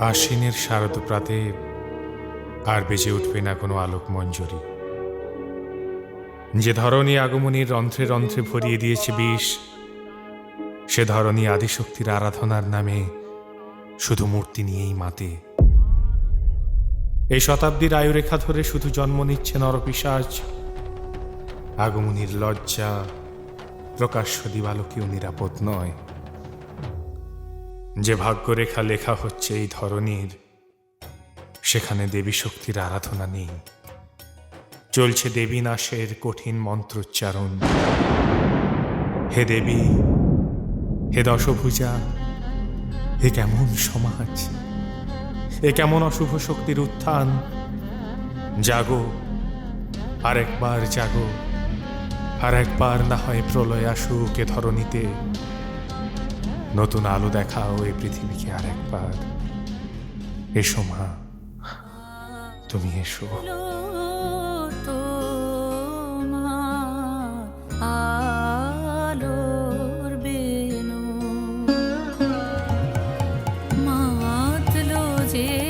আশ্বিনের শারদ প্রাতে আর বেজে উঠবে না কোনো আলোক মঞ্জরি যে ধরনী আগমনীর রন্ধ্রে রন্ধ্রে ভরিয়ে দিয়েছে বিষ, সে ধরনী আদিশক্তির আরাধনার নামে শুধু মূর্তি নিয়েই মাতে। এই শতাব্দীর আয়ুরেখা ধরে শুধু জন্ম নিচ্ছে নরপিসাজ আগমনীর লজ্জা প্রকাশ্য দিবালোকেও নিরাপদ নয়। যে ভাগ্যরেখা লেখা হচ্ছে এই ধরনের সেখানে দেবী শক্তির আরাধনা নেই। চলছে দেবী নাশের কঠিন মন্ত্রোচ্চারণ। হে দেবী, হে দশভূজা, এ কেমন সমাজ? এ কেমন অশুভ শক্তির উত্থান? জাগো, আরেকবার জাগো আর একবার না হয় প্রলয় আসুক এ ধরণীতে। নতুন আলো দেখাও এই পৃথিবীকে আর একবার এসো মা তুমি এসো Yeah.